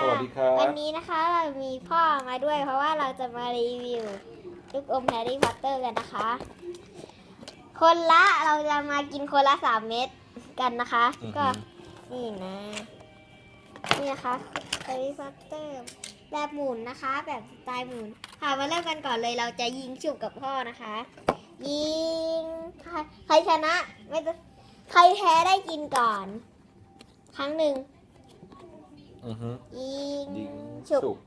สวัสดีครับ วันนี้นะคะเรามีพ่อมาด้วย เพราะว่าเราจะมารีวิวลูกอมแฮร์รี่พอตเตอร์กันนะคะ คนละเราจะมากินคนละสามเม็ดกันนะคะ อือหือก็นี่นะ นี่นะคะแฮร์รี่พอตเตอร์แบบหมุนนะคะ แบบสไตล์หมุน ค่ะมาเริ่มกันก่อนเลยเราจะยิงฉุบกับพ่อนะคะ ยิงใครใครชนะไม่ต้องใครแพ้ได้กินก่อน ครั้งหนึ่ง อือฮึยิงยิงฉุบฉุบ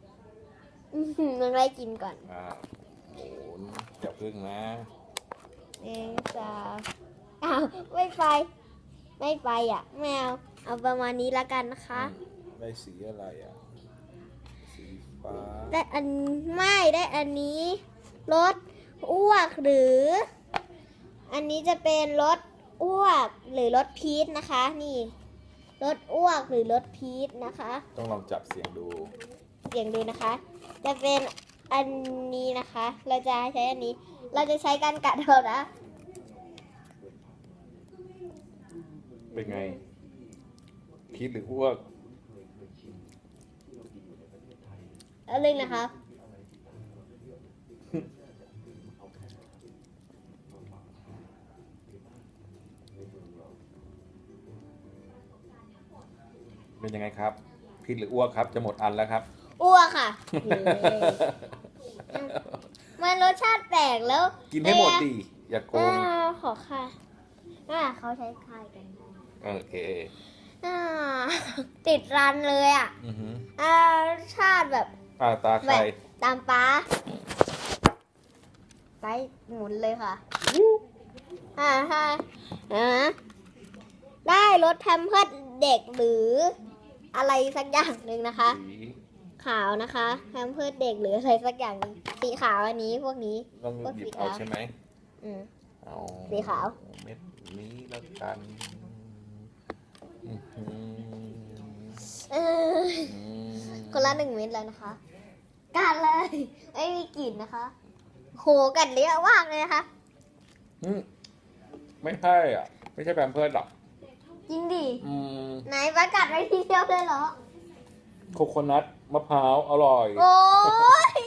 อื้อหือมันได้กินก่อนอ่าโหนอย่าพึ่งนะหนึ่งสองอ้าวไม่ไป ไม่ไปอะไม่เอาเอาประมาณนี้ละกันนะคะ อืมได้สีอะไรอะ สีฟ้าได้อันไม่ได้อันนี้รสอ้วกหรือ อันนี้จะเป็นรสอ้วกหรือรสพีชนะคะ นี่ รสอ้วกหรือรสพีชนะคะ ต้องลองจับเสียงดู เสียงดูนะคะ จะเป็นอันนี้นะคะ เราจะใช้อันนี้ เราจะใช้การกัดเอานะ เป็นไง พีชหรืออ้วกเอาเลยนะคะ เป็นยังไงครับพีชหรืออ้วกครับ จะหมดอันแล้วครับ อ้วกค่ะ มันรสชาติแปลกแล้วกินให้หมดดีอย่าโกอ่างขอค่ะอ่าเขาใช้คายกันโอเคอ่าติดรันเลยอะอือฮึอ่ารสชาติแบบอ่าตาใครตามป้าไปหมุนเลยค่ะอ่าฮะอ่าได้รถแทมเพิร์ดเด็กหรือ อะไรสักอย่างหนึ่งนะคะ สีขาวนะคะแพมเพิร์ดเด็กหรืออะไรสักอย่างหนึ่งสีขาวอันนี้พวกนี้ ต้องหยิบเอาใช่ไหมอืม เอาสีขาว เม็ดนี้แล้วกันอื้อหือเอออืมคนละหนึ่งเม็ดแล้วนะคะกัดเลยไม่มีกลิ่นนะคะ โหกัดเยอะมากเลยนะคะอืมไม่ใช่อะ ไม่ใช่แพมเพิร์ดหรอก จริงดิอืมไหนประกัดไว้ทีเดียวเลยเหรอ โคโคนัทมะพร้าว อร่อย โอ้ย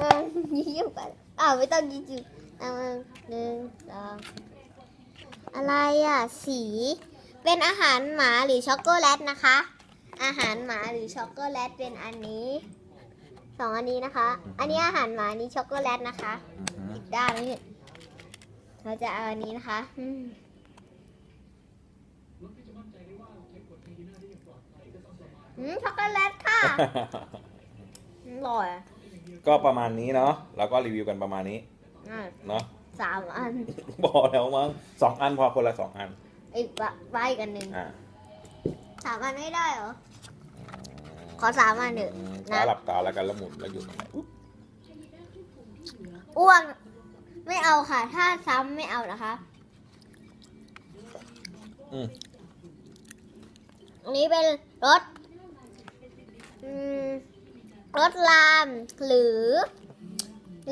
มันยิ้มกันอ้าวไม่ต้องยิ้มจุเอามาหนึ่งสองอะไรอะ สี เป็นอาหารหมาหรือช็อกโกแลตนะคะ อาหารหมาหรือช็อกโกแลตเป็นอันนี้สองอันนี้นะคะ อันนี้อาหารหมาอันนี้ช็อกโกแลตนะคะอือหืออีกด้านนี้เราจะเอาอันนี้นะคะอืม อืมช็อกโกแลตค่ะอร่อยก็ประมาณนี้เนาะแล้วก็รีวิวกันประมาณนี้อะเนาะ สามอัน บอกแล้วมั้งสองอันพอคนละสองอันอีกใบกันหนึ่งอ่าสามอันไม่ได้เหรอ ขอสามอันหนึ่งอืมนะตาหลับตาแล้วกันแล้วหมุนแล้วหยุดตรงไหนอุ๊บอ้วกไม่เอาค่ะ ถ้าซ้ำไม่เอานะคะ อืม อันนี้เป็นรถอืม รถลาม หรือ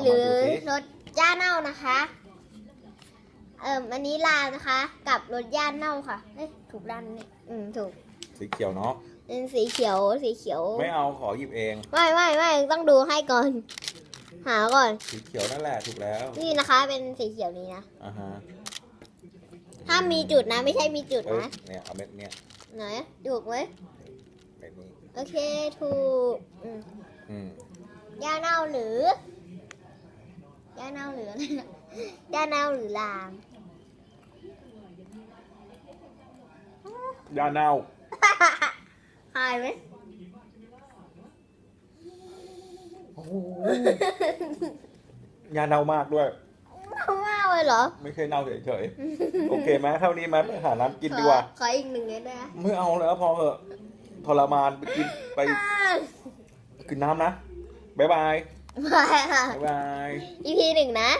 หรือรถย่าเน่านะคะ เอ่มอันนี้ลามนะคะ กับรถย่าเน่าค่ะเอ้ยถูกด้านนี่อืมถูกสีเขียวเนาะเป็นสีเขียวสีเขียว ไม่เอาขอหยิบเอง ไม่ไม่ไม่ต้องดูให้ก่อน หาก่อน สีเขียวนั่นแหละถูกแล้ว นี่นะคะ เป็นสีเขียวนี้นะอ่าฮะถ้ามีจุดนะ ไม่ใช่มีจุดเอ้ยนะเนี่ยเอาเม็ดเนี่ยไหนถูกไหมเม็ดนี้ โอเคถูกอืมอืมย่าเน่าหรือย่าเน่าหรืออะไรนะย่าเน่าหรือลามยาเน่าหายไหมโอ้โหยาเน่ามากด้วยเน่ามากเลยเหรอไม่เคยเน่าเฉยๆ โอเคไหมเท่านี้ไหมไปหาน้ำกินดีกว่า ขอขออีกหนึ่งเลยได้ไหม ไม่เอาแล้วพอเหอะ ทรมานไปกินไปอ่ากินน้ำนะ บ๊ายบายไม่ค่ะบ๊ายบาย EP หนึ่งนะ